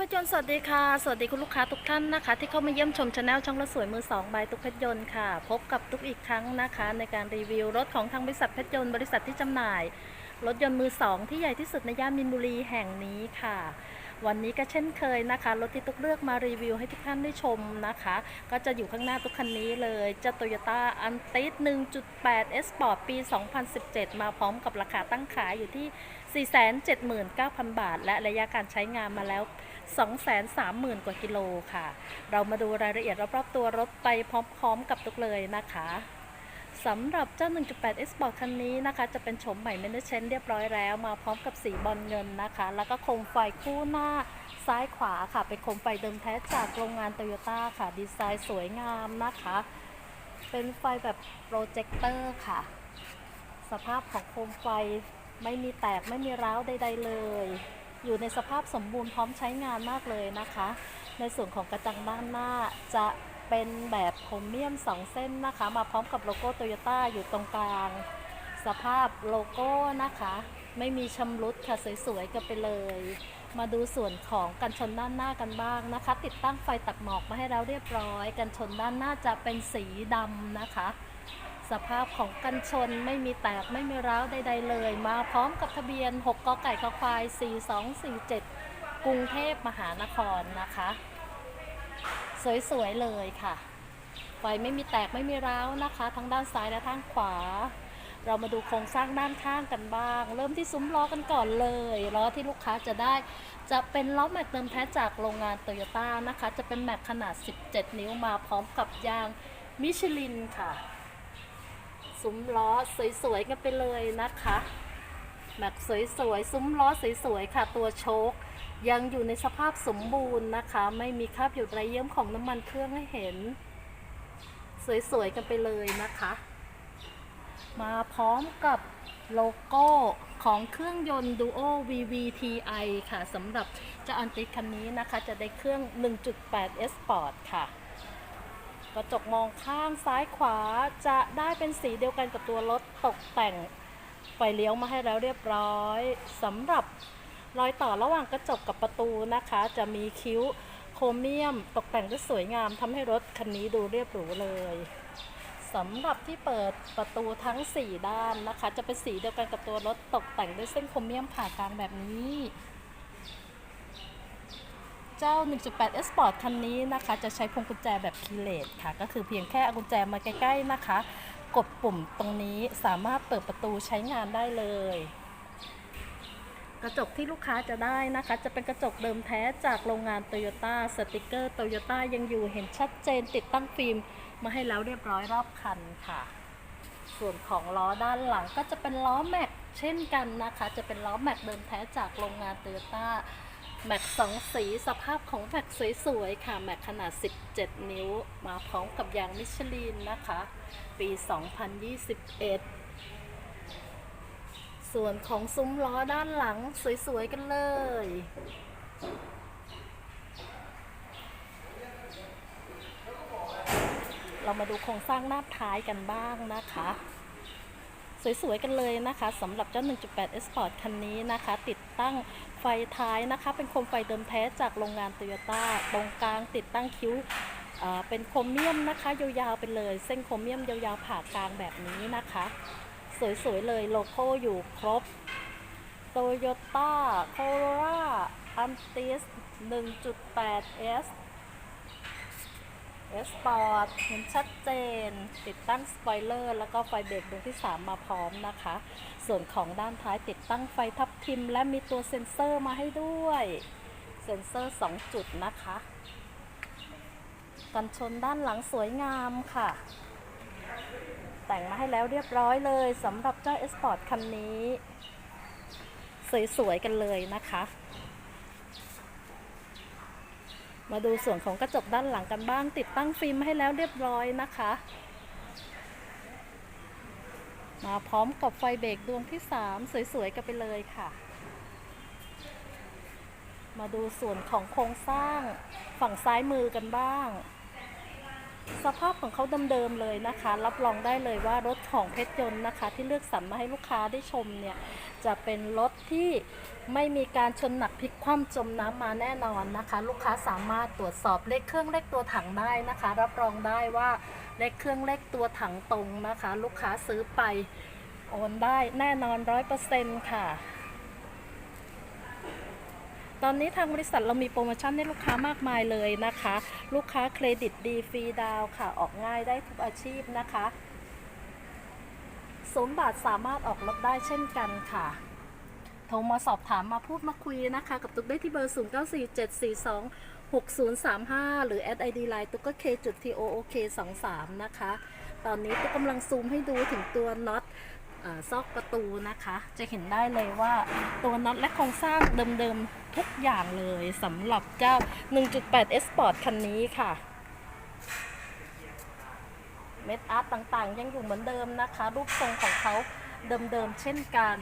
พยนต์สวัสดีค่ะ สวัสดีคุณลูกค้าทุกท่านนะคะ ที่เข้ามาเยี่ยมชมชาแนลช่องรถสวยมือสองใบตุกเพชรยนต์ค่ะ พบกับตุกอีกครั้งนะคะ ในการรีวิวรถของทางบริษัทเพชรยนต์บริษัทที่จำหน่าย รถยนต์มือสองที่ใหญ่ที่สุดในย่านมินบุรีแห่งนี้ค่ะ วันนี้ก็เช่นเคยนะคะ รถที่ตุกเลือกมารีวิวให้ทุกท่านได้ชมนะคะ ก็จะอยู่ข้างหน้าตุกคันนี้เลยจะโตโยต้าอันติส1.8 S Sport ปี 2017 มาพร้อมกับราคาตั้งขายอยู่ที่ 479,000 บาท และระยะการใช้งานมาแล้ว 230,000 กว่ากิโลค่ะ เรามาดูรายละเอียดรอบๆตัวรถไปพร้อมๆกับตุกเลยนะคะสำหรับเจ้า 1.8 S Sport คันนี้นะคะ จะเป็นโฉมใหม่เมนเชนเรียบร้อยแล้ว มาพร้อมกับสีบอลเงินนะคะ แล้วก็โคมไฟคู่หน้าซ้ายขวาค่ะ เป็นโคมไฟเดิมแท้จากโรงงานโตโยต้าค่ะ ดีไซน์สวยงามนะคะ เป็นไฟแบบโปรเจคเตอร์ค่ะ สภาพของโคมไฟ ไม่มีแตกไม่มีร้าวใด ๆ เลย อยู่ในสภาพสมบูรณ์พร้อมใช้งานมากเลยนะคะ ในส่วนของกระจังด้านหน้าจะเป็นแบบโครเมียม 2 เส้นนะคะ มาพร้อมกับโลโก้โตโยต้าอยู่ตรงกลาง สภาพโลโก้นะคะ ไม่มีชำรุดค่ะสวยๆกันไปเลย มาดูส่วนของกันชนด้านหน้ากันบ้างนะคะ ติดตั้งไฟตักหมอกมาให้เราเรียบร้อย กันชนด้านหน้าจะเป็นสีดำนะคะ สภาพของกันชนไม่มีแตกไม่มีร้าวใดๆเลย มาพร้อมกับทะเบียน 6กกไก่ขควาย 4247 กรุงเทพมหานครนะคะ สวยๆเลยค่ะไฟไม่มีแตกไม่มีร้าวนะคะ ทั้งด้านซ้ายและทางขวา เรามาดูโครงสร้างด้านข้างกันบ้าง เริ่มที่ซุ้มล้อกันก่อนเลยล้อที่ลูกค้าจะได้จะเป็นล้อแม็กเดิมแท้จากโรงงานโตโยต้านะคะ จะเป็นแม็กขนาด 17 นิ้วมาพร้อมกับยางมิชลินค่ะ ซุ้มล้อสวยๆกันไปเลยนะคะแม็กสวยๆซุ้มล้อสวยๆค่ะ ตัวโชคยังอยู่ในสภาพสมบูรณ์นะคะ ไม่มีคราบหยดไรเยิ้มของน้ำมันเครื่องให้เห็น สวยๆกันไปเลยนะคะ มาพร้อมกับโลโก้ของเครื่องยนต์ Duo VVTi ค่ะสำหรับเจ้าอันติคันนี้นะคะ จะได้เครื่อง 1.8 S Sport ค่ะ กระจกมองข้างซ้ายขวาจะได้เป็นสีเดียวกันกับตัวรถตกแต่งไฟเลี้ยวมาให้แล้วเรียบร้อยสำหรับรอยต่อระหว่างกระจกกับประตูนะคะ จะมีคิ้วโครเมียมตกแต่งได้สวยงามทำให้รถคันนี้ดูเรียบหรูเลยสำหรับที่เปิดประตูทั้ง 4 ด้านนะคะ จะเป็นสีเดียวกันกับตัวรถตกแต่งด้วยเส้นโครเมียมผ่ากลางแบบนี้ เจ้า 1.8 Sport คันนี้นะคะ จะใช้พวงกุญแจแบบคีเลสค่ะ ก็คือเพียงแค่เอากุญแจมาใกล้ๆนะคะ กดปุ่มตรงนี้สามารถเปิดประตูใช้งานได้เลย กระจกที่ลูกค้าจะได้นะคะ จะเป็นกระจกเดิมแท้จากโรงงานโตโยต้าสติกเกอร์โตโยต้ายังอยู่เห็นชัดเจนติดตั้งฟิล์มมาให้แล้วเรียบร้อยรอบคันค่ะ ส่วนของล้อด้านหลังก็จะเป็นล้อแม็กเช่นกันนะคะ จะเป็นล้อแม็กเดิมแท้จากโรงงานโตโยต้า แม็กสองสีสภาพของแม็กสวยๆ ค่ะ แม็กขนาด 17 นิ้ว มาพร้อมกับยางมิชลินนะคะ ปี 2021 ส่วนของซุ้มล้อด้านหลังสวยๆ กันเลย เรามาดูโครงสร้างหน้าท้ายกันบ้างนะคะ สวยๆกันเลยนะคะสำหรับเจ้า 1.8 S Sport คันนี้นะคะ ติดตั้งไฟท้ายนะคะ เป็นโคมไฟเดิมแท้จากโรงงานโตโยต้าตรงกลางติดตั้งคิ้วเป็นโครเมียมนะคะยาวๆไปเลย เส้นโครเมียมยาวๆผ่ากลางแบบนี้นะคะ สวยๆเลยโลโก้อยู่ครบโตโยต้าโคโรล่าอันติส1.8 S เอสปอร์ตเห็นชัดเจน ติดตั้งสปอยเลอร์ แล้วก็ไฟเบรกดวงที่ 3 มาพร้อมนะคะ ส่วนของด้านท้ายติดตั้งไฟทับทิม และมีตัวเซ็นเซอร์มาให้ด้วย เซ็นเซอร์ 2 จุดนะคะ กันชนด้านหลังสวยงามค่ะ แต่งมาให้แล้วเรียบร้อยเลยสำหรับเจ้าเอสปอร์ตคันนี้ สวยๆกันเลยนะคะ มาดูส่วนของกระจกด้านหลังกันบ้าง ติดตั้งฟิล์มให้แล้วเรียบร้อยนะคะ มาพร้อมกับไฟเบรกดวงที่ 3 สวยๆกันไปเลยค่ะ มาดูส่วนของโครงสร้างฝั่งซ้ายมือกันบ้าง สภาพของเขาเดิมๆเลยนะคะ รับรองได้เลยว่ารถของเพชรยนต์นะคะ ที่เลือกสรรมาให้ลูกค้าได้ชมเนี่ย จะเป็นรถที่ไม่มีการชนหนักพลิกคว่ำจมน้ำมาแน่นอนนะคะ ลูกค้าสามารถตรวจสอบเลขเครื่องเลขตัวถังได้นะคะ รับรองได้ว่าเลขเครื่องเลขตัวถังตรงนะคะ ลูกค้าซื้อไปโอนได้แน่นอนร้อยเปอร์เซ็นต์ค่ะ ตอนนี้ทางบริษัทเรามีโปรโมชั่นให้ลูกค้ามากมายเลยนะคะ ลูกค้าเครดิตดีฟรีดาวค่ะ ออกง่ายได้ทุกอาชีพนะคะศูนย์บาทสามารถออกรถได้เช่นกันค่ะ โทรมาสอบถามมาพูดมาคุยนะคะ กับตุ๊กได้ที่เบอร์ 0 9 4 7 4 2 6 0 3 5 หรือ at id line ตุ๊กก็ K. T O. O K 23 นะคะ ตอนนี้ตุ๊กกำลังซูมให้ดูถึงตัวน็อต ซอกประตูนะคะ จะเห็นได้เลยว่าตัวน็อตและโครงสร้างเดิมๆทุกอย่างเลยสำหรับเจ้า 1.8 S Sport คันนี้ค่ะ เม็ดอาร์ตต่างๆ ยังอยู่เหมือนเดิมนะคะ รูปทรงของเขาเดิมๆเช่นกัน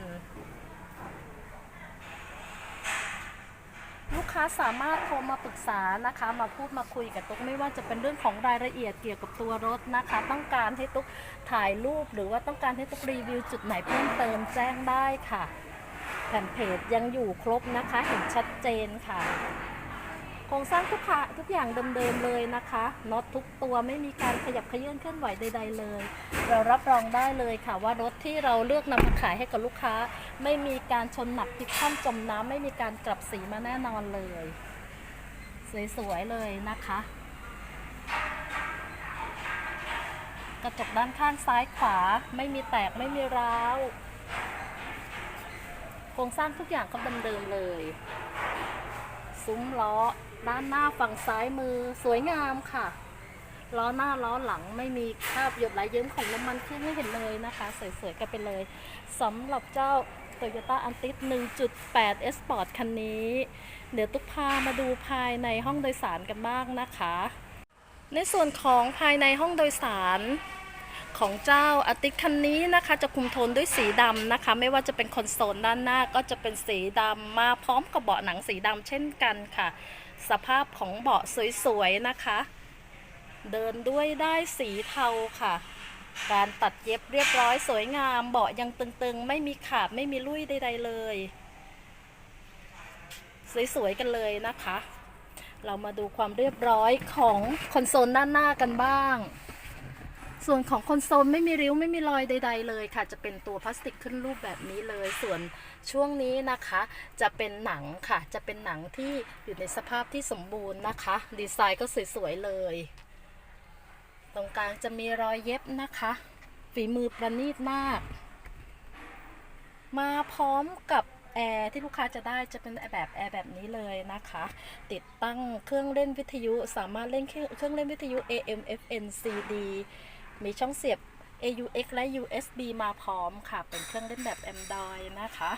ลูกค้าสามารถโทรมาปรึกษานะคะ มาพูดมาคุยกับตุ๊กไม่ว่าจะเป็นเรื่องของรายละเอียดเกี่ยวกับตัวรถนะคะ ต้องการให้ตุ๊กถ่ายรูป หรือว่าต้องการให้ตุ๊กรีวิวจุดไหนเพิ่มเติมแจ้งได้ค่ะแผ่นเพจยังอยู่ครบนะคะเห็นชัดเจนค่ะ โครงสร้างทุกค่ะทุกอย่างเดิมๆเลยนะคะน็อตทุกตัวไม่มีการขยับเขยื่นเคลื่อนไหวใด ๆเลย เรารับรองได้เลยค่ะว่ารถที่เราเลือกนำมาขายให้กับลูกค้า ไม่มีการชนหนักพลิกคว่ำจมน้ำไม่มีการกลับสีมาแน่นอนเลย สวยๆเลยนะคะ กระจกด้านข้างซ้ายขวาไม่มีแตกไม่มีร้าวโครงสร้างทุกอย่างก็เดิมๆเลย ซุ้มล้อ ด้านหน้าฝั่งซ้ายมือสวยงามค่ะ ล้อหน้าล้อหลังไม่มีคราบหยดไหลเยิ้มของน้ำมันเครื่องให้เห็นเลยนะคะ สวยๆกันไปเลยสำหรับเจ้า Toyota a n t i s 1.8 S Sport คันนี้ เดี๋ยวตุ๊กพามาดูภายในห้องโดยสารกันบ้างนะคะ ในส่วนของภายในห้องโดยสารของเจ้าอาติคันนี้นะคะ จะคุมโทนด้วยสีดำนะคะ ไม่ว่าจะเป็นคอนโซลด้านหน้าก็จะเป็นสีดำมาพร้อมกับเบาะหนังสีดำเช่นกันค่ะ สภาพของเบาะสวยๆนะคะ เดินด้วยได้สีเทาค่ะ การตัดเย็บเรียบร้อยสวยงาม เบาะยังตึงๆ ไม่มีขาดไม่มีลุยใดๆเลย สวยๆกันเลยนะคะ เรามาดูความเรียบร้อยของคอนโซลด้านหน้ากันบ้าง ส่วนของคอนโซลไม่มีริ้วไม่มีรอยใด ๆ เลยค่ะ จะเป็นตัวพลาสติกขึ้นรูปแบบนี้เลย ส่วนช่วงนี้นะคะ จะเป็นหนังค่ะ จะเป็นหนังที่อยู่ในสภาพที่สมบูรณ์นะคะ ดีไซน์ก็สวยๆเลย ตรงกลางจะมีรอยเย็บนะคะ ฝีมือประณีตมาก มาพร้อมกับแอร์ที่ลูกค้าจะได้จะเป็นแบบแอร์แบบนี้เลยนะคะ ติดตั้งเครื่องเล่นวิทยุสามารถเล่นเครื่องเครื่องเล่นวิทยุ AM FM CD มีช่องเสียบ AUX และ USB มาพร้อมค่ะ เป็นเครื่องเล่นแบบ Android นะคะ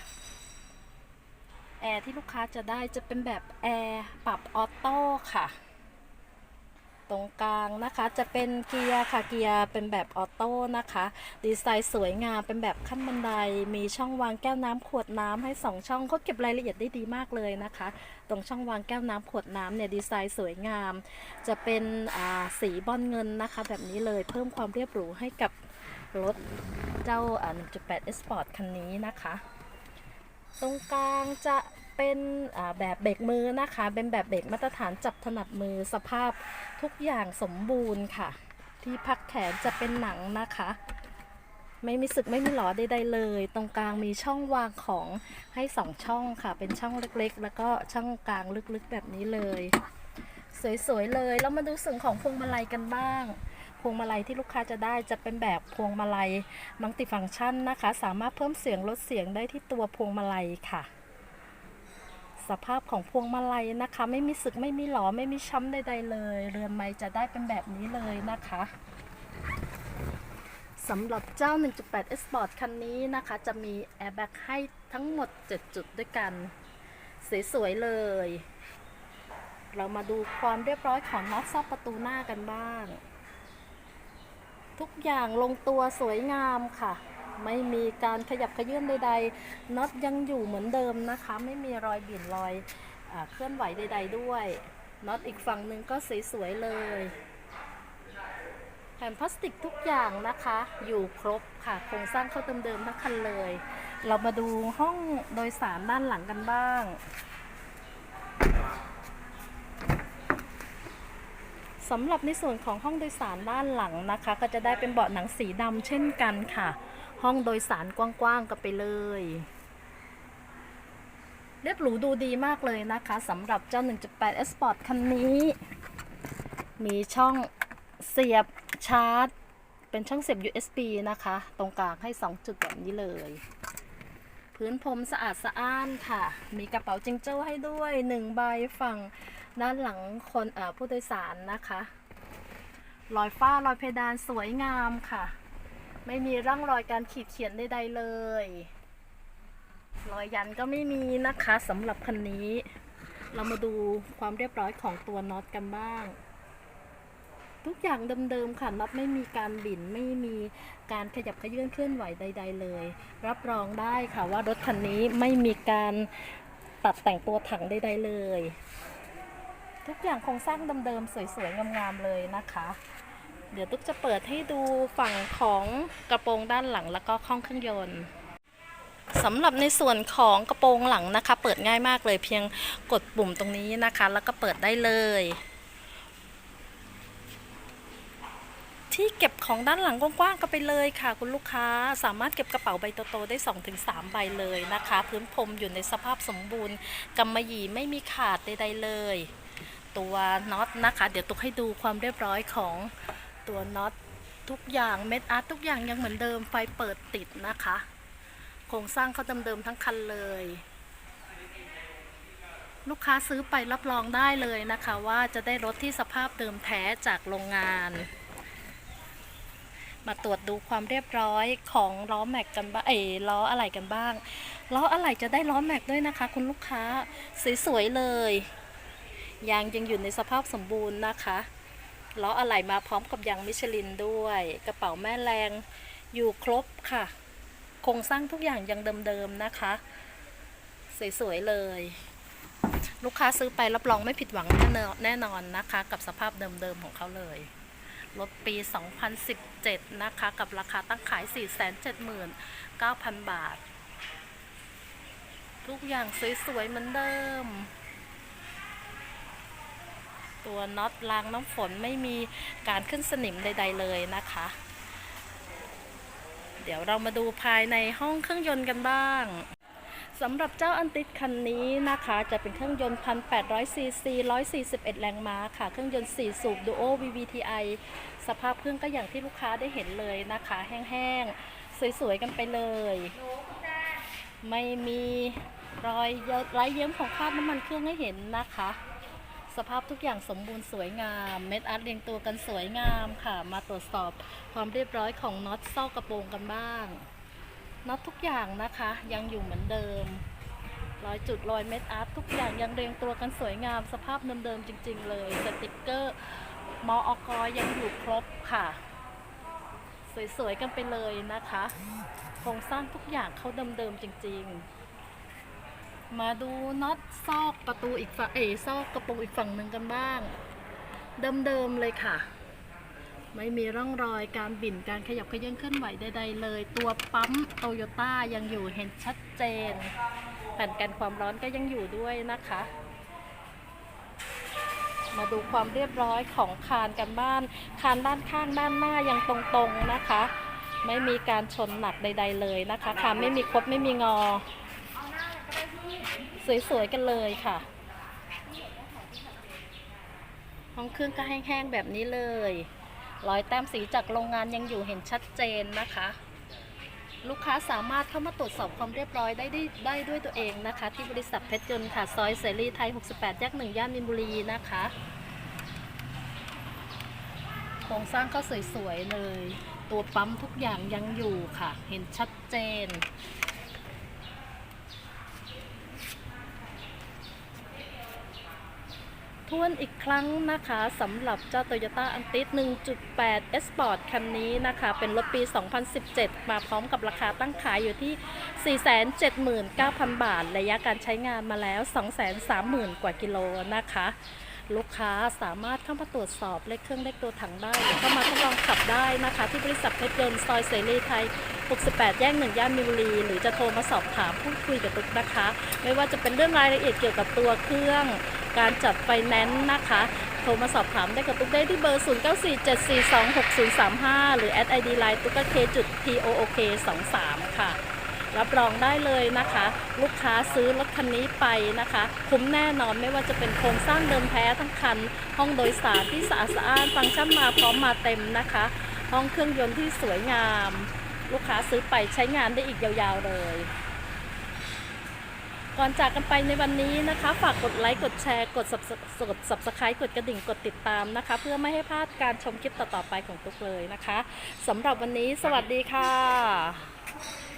แอร์ที่ลูกค้าจะได้จะเป็นแบบแอร์ปรับออโต้ค่ะ ตรงกลางนะคะ จะเป็นเกียร์ค่ะเกียร์เป็นแบบออโต้นะคะ ดีไซน์สวยงามเป็นแบบขั้นบันได มีช่องวางแก้วน้ำขวดน้ำให้สองช่องเขาเก็บรายละเอียดได้ดีมากเลยนะคะ ตรงช่องวางแก้วน้ำขวดน้ำเนี่ยดีไซน์สวยงาม จะเป็นอ่าสีบอลเงินนะคะ แบบนี้เลยเพิ่มความเรียบหรูให้กับรถเจ้าอ่า1.8 S Sport คันนี้นะคะ ตรงกลางจะ เป็นแบบเบรกมือนะคะ เป็นแบบเบรกมาตรฐานจับถนัดมือสภาพทุกอย่างสมบูรณ์ค่ะ ที่พักแขนจะเป็นหนังนะคะ ไม่มีสึกไม่มีหลอใดๆเลย ตรงกลางมีช่องวางของให้สองช่องค่ะ เป็นช่องเล็กๆ แล้วก็ช่องกลางลึกๆแบบนี้เลย สวยๆเลยแล้วมาดูส่วนของพวงมาลัยกันบ้างพวงมาลัยที่ลูกค้าจะได้จะเป็นแบบพวงมาลัยมัลติฟังก์ชันนะคะ สามารถเพิ่มเสียงลดเสียงได้ที่ตัวพวงมาลัยค่ะ สภาพของพวงมาลัยนะคะ ไม่มีสึกไม่มีหลอไม่มีช้ำใดๆเลย เรือนไม้จะได้เป็นแบบนี้เลยนะคะสำหรับเจ้า 1.8 S Sport คันนี้นะคะ จะมีแอร์แบ็กให้ทั้งหมด 7 จุดด้วยกัน สวยๆเลย เรามาดูความเรียบร้อยของน็อตซอกประตูหน้ากันบ้าง ทุกอย่างลงตัวสวยงามค่ะ ไม่มีการขยับขยื่นใดๆน็อตยังอยู่เหมือนเดิมนะคะ ไม่มีรอยบิ่นรอยอเคลื่อนไหวใด ๆ ด้วยน็อตอีกฝั่งหนึ่งก็สวยๆเลยแผ่นพลาสติกทุกอย่างนะคะ อยู่ครบค่ะโครงสร้างเข้าเดิมๆทั้งคันเลย เรามาดูห้องโดยสารด้านหลังกันบ้างสำหรับในส่วนของห้องโดยสารด้านหลังนะคะ ก็จะได้เป็นเบาะหนังสีดำเช่นกันค่ะ ห้องโดยสารกว้างๆกันไปเลย เรียบหรูดูดีมากเลยนะคะสำหรับเจ้า 1.8 S Sport คันนี้ มีช่องเสียบชาร์จ เป็นช่องเสียบ USB นะคะ ตรงกลางให้ 2 จุดแบบนี้เลย พื้นพรมสะอาดสะอ้านค่ะ มีกระเป๋าจิงเจ้าให้ด้วย 1 ใบฝั่งด้านหลังคนผู้โดยสารนะคะรอยฝ้ารอยเพดานสวยงามค่ะ ไม่มีร่องรอยการขีดเขียนใดๆเลย รอยยันก็ไม่มีนะคะสำหรับคันนี้ เรามาดูความเรียบร้อยของตัวน็อตกันบ้าง ทุกอย่างเดิมๆค่ะน็อตไม่มีการบิ่นไม่มีการขยับขยื่นเคลื่อนไหวใด ๆ เลย รับรองได้ค่ะว่ารถคันนี้ไม่มีการตัดแต่งตัวถังใด ๆ เลย ทุกอย่างโครงสร้างเดิมๆสวยๆงามๆเลยนะคะ เดี๋ยวตุ๊กจะเปิดให้ดูฝั่งของกระโปรงด้านหลังแล้วก็ข้องเครื่องยนต์สำหรับในส่วนของกระโปรงหลังนะคะ เปิดง่ายมากเลยเพียงกดปุ่มตรงนี้นะคะ แล้วก็เปิดได้เลย ที่เก็บของด้านหลังกว้างๆก็ไปเลยค่ะ คุณลูกค้าสามารถเก็บกระเป๋าใบโตๆได้ 2-3 ใบเลยนะคะ พื้นพรมอยู่ในสภาพสมบูรณ์กำมะหยี่ไม่มีขาดใดๆเลย ตัวน็อตนะคะ เดี๋ยวตุกให้ดูความเรียบร้อยของ ตัวน็อตทุกอย่างเม็ดอาร์ตทุกอย่างยังเหมือนเดิมไฟเปิดติดนะคะ โครงสร้างเขาเดิมๆทั้งคันเลย ลูกค้าซื้อไปรับรองได้เลยนะคะว่าจะได้รถที่สภาพเดิมแท้จากโรงงาน มาตรวจดูความเรียบร้อยของล้อแม็กกันบ้างเอยล้ออะไรกันบ้างล้ออะไรจะได้ล้อแม็กด้วยนะคะ คุณลูกค้าสวยๆเลยยางยังอยู่ในสภาพสมบูรณ์นะคะ ล้ออะไหล่มาพร้อมกับยางมิชลินด้วย กระเป๋าแม่แรงอยู่ครบค่ะ โครงสร้างทุกอย่างยังเดิมๆนะคะ สวยๆเลย ลูกค้าซื้อไปรับรองไม่ผิดหวังแน่นอนแน่นอนนะคะ กับสภาพเดิมๆของเขาเลยรถปี 2017 นะคะ กับราคาตั้งขาย 479,000 บาท ทุกอย่างสวยๆเหมือนเดิม ตัวน็อตรางน้ำฝนไม่มีการขึ้นสนิมใด ๆ เลยนะคะ เดี๋ยวเรามาดูภายในห้องเครื่องยนต์กันบ้างสำหรับเจ้าอันติดคันนี้นะคะ จะเป็นเครื่องยนต์ 1,800 ซีซี 141 แรงม้าค่ะ เครื่องยนต์ 4 สูบ Duo VVTi สภาพเครื่องก็อย่างที่ลูกค้าได้เห็นเลยนะคะ แห้งๆ สวยๆ กันไปเลย ไม่มีรอยเยอะไรเยิ้มของคราบน้ำมันเครื่องให้เห็นนะคะ สภาพทุกอย่างสมบูรณ์สวยงาม เม็ดอาร์ตเรียงตัวกันสวยงามค่ะ มาตรวจสอบความเรียบร้อยของน็อตซอกกระโปรงกันบ้างน็อตทุกอย่างนะคะ ยังอยู่เหมือนเดิมรอยจุดรอยเม็ดอาร์ตทุกอย่างยังเรียงตัวกันสวยงาม สภาพเดิมๆจริง ๆ เลยสติกเกอร์มออกยังอยู่ครบค่ะ สวยๆกันไปเลยนะคะโครงสร้างทุกอย่างเขาเดิมๆจริง ๆ มาดูน็อตซอกประตูอีกฝั่งเอซอกกระโปรงอีกฝั่งหนึ่งกันบ้าง เดิมๆเลยค่ะ ไม่มีร่องรอยการบิ่นการขยับขยื่นเคลื่อนไหวใดๆเลย ตัวปั๊มโตโยต้ายังอยู่เห็นชัดเจน แผ่นกันความร้อนก็ยังอยู่ด้วยนะคะ มาดูความเรียบร้อยของคานกันบ้าน คานด้านข้างด้านหน้ายังตรงๆนะคะ ไม่มีการชนหนักใด ๆ เลยนะคะคานไม่มีคดไม่มีงอ สวยๆกันเลยค่ะ ห้องเครื่องก็แห้งๆแบบนี้เลยรอยแต้มสีจากโรงงานยังอยู่เห็นชัดเจนนะคะ ลูกค้าสามารถเข้ามาตรวจสอบความเรียบร้อยได้ได้ได้ด้วยตัวเองนะคะ ที่บริษัทเพชรยนต์ค่ะ ซอยเสรีไทย 68แยกหนึ่งย่านมินบุรีนะคะโครงสร้างก็สวยๆเลย ตัวปั๊มทุกอย่างยังอยู่ค่ะ เห็นชัดเจน ทวนอีกครั้งนะคะสำหรับเจ้า Toyota a n t i s 1.8 Sport คันนี้นะคะ เป็นรถปี 2017 มาพร้อมกับราคาตั้งขายอยู่ที่ 479,000 บาท ระยะการใช้งานมาแล้ว 230,000 กว่ากิโลนะคะ ลูกค้าสามารถเข้ามาตรวจสอบเลขเครื่องเลขตัวถังได้หรือเข้ามาทดลองขับได้นะคะ ที่บริษัทเพชรยนต์ซอยเสรีไทย68 แยกหนึ่งย่านมินบุรี หรือจะโทรมาสอบถามพูดคุยกับตุ๊กนะคะ ไม่ว่าจะเป็นเรื่องรายละเอียดเกี่ยวกับตัวเครื่อง การจัดไฟแนนซ์นะคะ โทรมาสอบถามได้กับตุ๊กได้ที่เบอร์ 0947426035 หรือแอดไอดีไลน์ตุ๊กเคจุด TOOK 23ค่ะ รับรองได้เลยนะคะ ลูกค้าซื้อรถคันนี้ไปนะคะ คุ้มแน่นอนไม่ว่าจะเป็นโครงสร้างเดิมแท้ทั้งคัน ห้องโดยสารที่สะอาดสะอ้านฟังก์ชันมาพร้อมมาเต็มนะคะ ห้องเครื่องยนต์ที่สวยงาม ลูกค้าซื้อไปใช้งานได้อีกยาวๆเลย ก่อนจากกันไปในวันนี้นะคะ ฝากกดไลค์ กดแชร์ กดสับสกด subscribe กดกระดิ่ง กดติดตามนะคะ เพื่อไม่ให้พลาดการชมคลิปต่อๆไปของตุ๊กเลยนะคะสำหรับวันนี้สวัสดีค่ะ